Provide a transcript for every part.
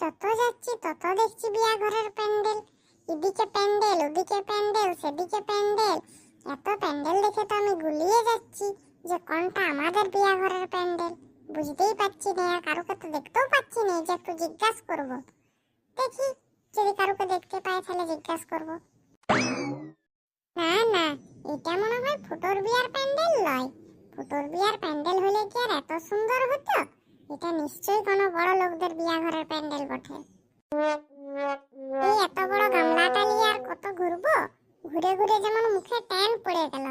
যত যাচ্ছি তত দেখছি বিয়া ঘরের প্যান্ডেল। এদিকে প্যান্ডেল, ওদিকে প্যান্ডেল, সেদিকে প্যান্ডেল। এত প্যান্ডেল দেখে তো আমি গুলিয়ে যাচ্ছি যে কোনটা আমাদের বিয়া ঘরের প্যান্ডেল। বুঝতেই পারছি না, আর কারোকে তো দেখতেও পাচ্ছি না যে একটু জিজ্ঞাসা করব। দেখি, যদি কারোকে দেখতে পাই তাহলে জিজ্ঞাসা করব। না না, এটা মনে হয় ফুটোর বিয়ার প্যান্ডেল নয় ফুটোর বিয়ার প্যান্ডেল হলে কি আর এত সুন্দর হতো? এটা নিশ্চয়ই কোনো বড় লোকদের বিয়া ঘরের প্যান্ডেল বটে। এই এত বড় গামলাটা নিয়ে আর কত ঘুরবো? ঘুরে ঘুরে যেমন মুখে ট্যান পড়ে গেল,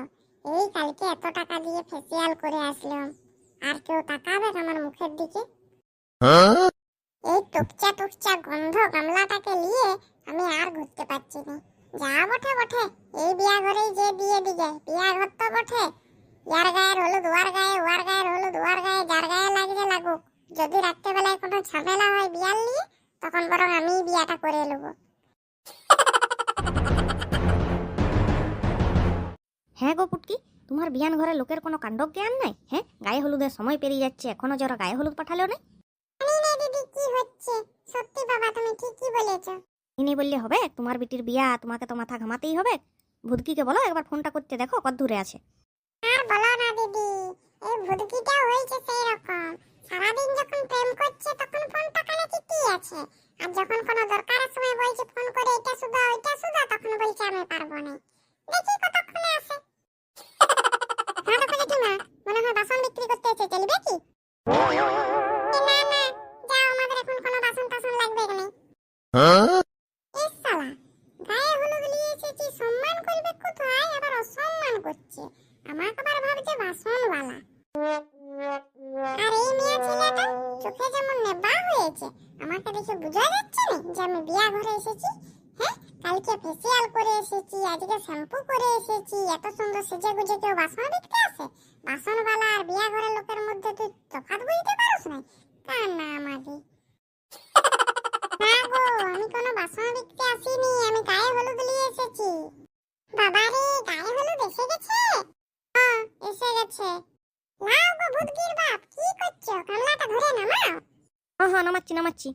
এই কালকে এত টাকা দিয়ে ফেসিয়াল করে আসলাম। আর কেউ তাকাবে আমার মুখের দিকে? এই টুকচা টুকচা গন্ধ গামলাটাকে নিয়ে আমি আর ঘুরতে পারছি না। যা বটে বটে, এই বিয়া ঘরেই যে দিয়ে বিয়া ঘর তো বটে। ইয়ার গায়ের হলুদ ওয়ার গায়ে ওয়ার গায়ের হলুদ ওয়ার গায়ে যার গায়ে লাগছে লাগুক। যদি রাত্রেবেলায় কোনো ঝামেলা হয় বিয়ার নিয়ে তখন বরং আমি বিয়াটা করে নেব। হ্যাঁ গো পুটকি তোমার বিয়ান ঘরে লোকের কোনো কাণ্ড জ্ঞান নাই? হ্যাঁ গায়ে হলুদের সময় পেরিয়ে যাচ্ছে এখনও যারা গায়ে হলুদ পাঠালেও না। দিদি কি হচ্ছে সত্যি বাবা তুমি ঠিকই বলেছ। ইনি বললে হবে তোমার বিটির বিয়া তোমাকে তো মাথা ঘামাতেই হবে। ভুদকিকে বলো একবার ফোনটা করতে দেখো কত দূরে আছে। বলো না দিদি, এই ভুদকিটা হয়েছে সেই রকম সারাদিন যখন প্রেম করছে, তখন ফোনটা কানে কি আছে? আর যখন কোনো দরকারের সময় বলছে ফোন করে এটা সুদা ওইটা সুদা তখন বলছে আমি পারব না। দেখি কতক্ষণে আসে। হ্যাঁ দেখো জেঠিমা মনে হয় বাসন বিক্রি করতে এসে চলবে কি? না না, যাও, আমাদের এখন কোনো বাসন টাসন লাগবে না এ হয়েছে। আমাকে দেখে বোঝা যাচ্ছে না যে আমি বিয়া ঘরে এসেছি। হ্যাঁ কালকে ফেসিয়াল করে এসেছি, আজকে শ্যাম্পু করে এসেছি, এত সুন্দর সেজে গুজে কেউ বাসন দেখতে আসে? বাসনওয়ালা আর বিয়া ঘরের লোকের মধ্যে তুই তফাৎ বুঝতে পারোস না কার না আমাকে না গো, আমি কোনো বাসন দেখতে আসিনি, আমি গায়ে হলুদ নিয়ে এসেছি। বাবারে, গায়ে হলুদ এসে গেছে? হ্যাঁ এসে গেছে নাও গো ভূতকির বাপ কি করছ গামলাটা ধরে নামাও হ্যাঁ নামাচ্ছি নামাচ্ছি।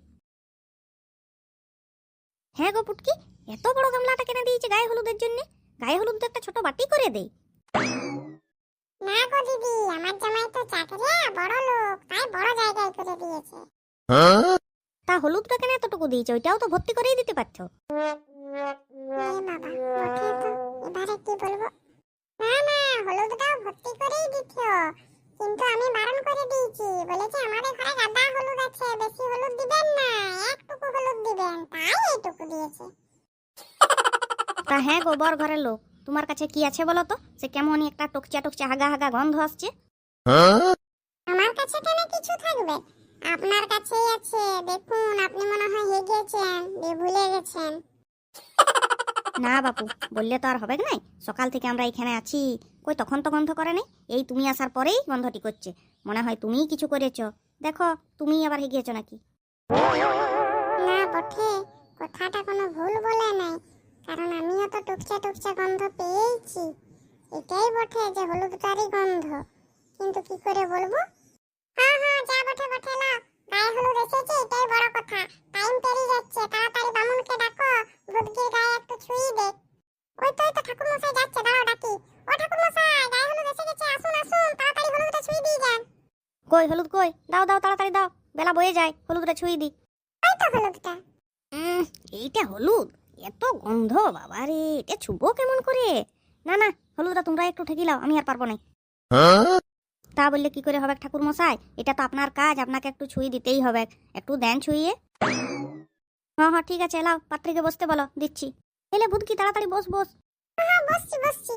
হ্যাঁ গো পুটকি এত বড় গামলাটা কেন দিয়েছে গায়ে হলুদের জন্য? গায়ে হলুদ তো একটা ছোট বাটি করে দেই। না গো দিদি আমার জামাই তো চাকরিয়া বড় লোক তাই বড় জায়গায় করে দিয়েছে। তা হলুদটা কেন এতটুকু দিয়েছে? ওইটাও তো ভর্তি করেই দিতে পারছ। এ বাবা ওঠে তো এবারে কি বলব? না না হলুদটাও ভর্তি করেই দিছো কিন্তু আমি বারণ করে দিয়েছি বলেছি আমাদের ঘরে গাদা হলুদ আছে বেশি হলুদ দিবেন না একটুকু হলুদ দিবেন তাই এইটুকু দিয়েছে। তা হ্যাঁ গো বর ঘরের লোক তোমার কাছে কি আছে বলো তো? সে কেমনই একটা টকচা টকচা হাগা হাগা গন্ধ আসছে। আমার কাছে কেন কিছু থাকবে। আপনার কাছেই আছে। দেখুন আপনি মনে হয় হেগেছেন দিয়ে ভুলে গেছেন। না বাপু বললে তো আর হবে নাই? সকাল থেকে আমরা এখানে আছি। কই তখন তো গন্ধ করে নাই এই তুমি আসার পরেই গন্ধটি করছে। মনে হয় তুমিই কিছু করেছ। দেখো তুমিই আবার হেগিয়েছো নাকি? না বটে। কথাটা কোনো ভুল বলে নাই কারণ আমিও তো টুকচা টুকচা গন্ধ পেয়েছি এটাই বটে যে হলুদটারই গন্ধ। কিন্তু কি করে বলব? হ্যাঁ হ্যাঁ যা বটে বটে না গায়ে হলুদ এসেছে এটাই বড় কথা। টাইম পেরিয়ে যাচ্ছে তাড়াতাড়ি বামুনকে ডাকো বুদকির গায়ে একটু ছুঁই দে। ওই তো তো ঠাকুর মশাই যাচ্ছে দাঁড়াও ডাকি। ও ঠাকুর মশাই গায়ে হলুদ এসে গেছে আসুন আসুন তাড়াতাড়ি হলুদটা ছুঁই দিয়ে যান। কই হলুদ কই? দাও দাও তাড়াতাড়ি দাও। বেলা বয়ে যায় হলুদটা ছুঁই দি। ওই তো হলুদটা। এইটা হলুদ। এত গন্ধ বাবা রে এটা ছুবো কেমন করে? না না হলুদটা তোমরা একটু ঠেকি লাও আমি আর পারব না তা বললে কি করে হবে ঠাকুর মশাই এটা তো আপনার কাজ আপনাকে একটু ছুঁই দিতেই হবে। একটু দেন ছুঁইয়ে। হ্যাঁ হ্যাঁ ঠিক আছে লাও পাত্রীকে বসতে বলো দিচ্ছি। এলে বুধকি তাড়াতাড়ি বস বস। হ্যাঁ বসছি বসছি।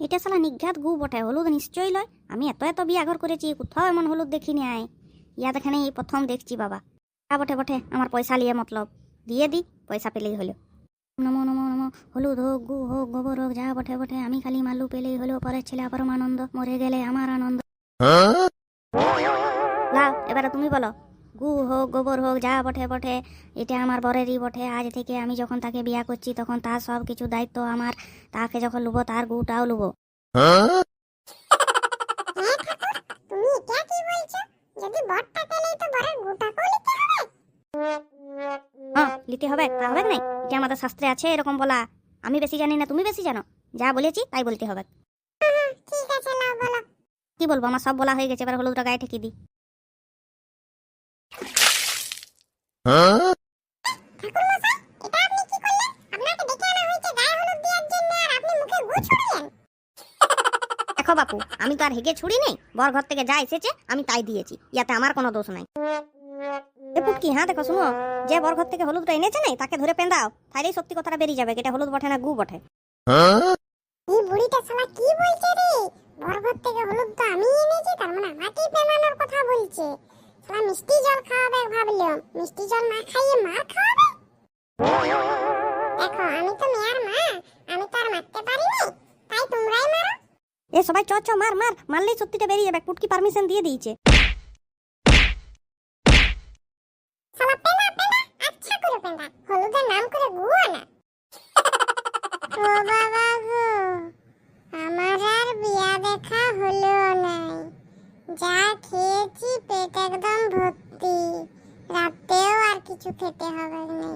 এটা শালা নিঘাত গু বটে হলুদ নিশ্চয়ই লয়। আমি এত এত বিয়া ঘর করেছি কোথাও এমন হলুদ দেখিনি আয়। ইয়া দেখানে এই প্রথম দেখছি বাবা। তা বটে বটে আমার পয়সা লিয়ে মতলব। দিয়ে দি পয়সা পেলেই হলো। নমো নমো নমো হলুদ হোক গু হোক গোবর হোক যা বটে বটে আমি খালি মালু পেলেই হলো পরের ছেলে পরম আনন্দ মরে গেলে আমার আনন্দ। লাও এবারে তুমি বলো গু হোক গোবর হোক যা বটে বটে এটা আমার বরেরই বটে আজ থেকে আমি যখন তাকে বিয়া করছি তখন তার সব কিছু দায়িত্ব আমার তাকে যখন লুবো তার গুটাও লুবো। হ্যাঁ? তুমি এটা কি বলছো? যদি বরটা পেলেই তো বরের হবে নিতে হবে তা হবে না এটা আমাদের শাস্ত্রে আছে এরকম বলা। আমি বেশি জানি না তুমি বেশি জানো। যা বলেছি তাই বলতে হবে। ঠিক আছে নাও বলো। কি বলব আমার সব বলা হয়ে গেছে এবার হলুদটা গায়ে ঠেকিয়ে দিই। ঠাকুর মশাই এটা আপনি কি করলেন? আপনাকে ডেকে আনা হয়েছে গায়ে হলুদ দেওয়ার জন্য আর আপনি মুখে গু ছুড়লেন। দেখো বাপু আমি তো আর হেগে ছুড়ি নেই বর ঘর থেকে যা এসেছে আমি তাই দিয়েছি। ইয়াতে আমার কোনো দোষ নাই। এ পুটকি হ্যাঁ দেখো শুনো। যে বর ঘর থেকে হলুদটা এনেছে নাই তাকে ধরে পেন্দাও। তাইলেই সত্যি কথাটা বেরিয়ে যাবে এটা হলুদ বটে না গু বটে। এই বুড়িটা শালা কি বলছে রে? বরগত থেকে হলুদ তো আমি এনেছি তার মানে আমাকেই পেমানোর কথা বলছে। শালা মিষ্টি জল খাওয়াবে ভাবলো। মিষ্টি জল না খাইয়ে মার খাওয়াবে? দেখো আমি তো মেয়ার মা আমি তো আর মারতে পারি না তাই তোমরাই মারো। এ সবাই চ চ মার মার। মারলেই সত্যিটা বেরিয়ে যাবে পুটকি পারমিশন দিয়ে দিয়েছে। হলুদের নাম করে গুয়া না। ও বাবা গো, আমার আর বিয়া দেখা হলো নাই। যা খেয়েছি পেট একদম ভর্তি। রাতেও আর কিছু খেতে হবে না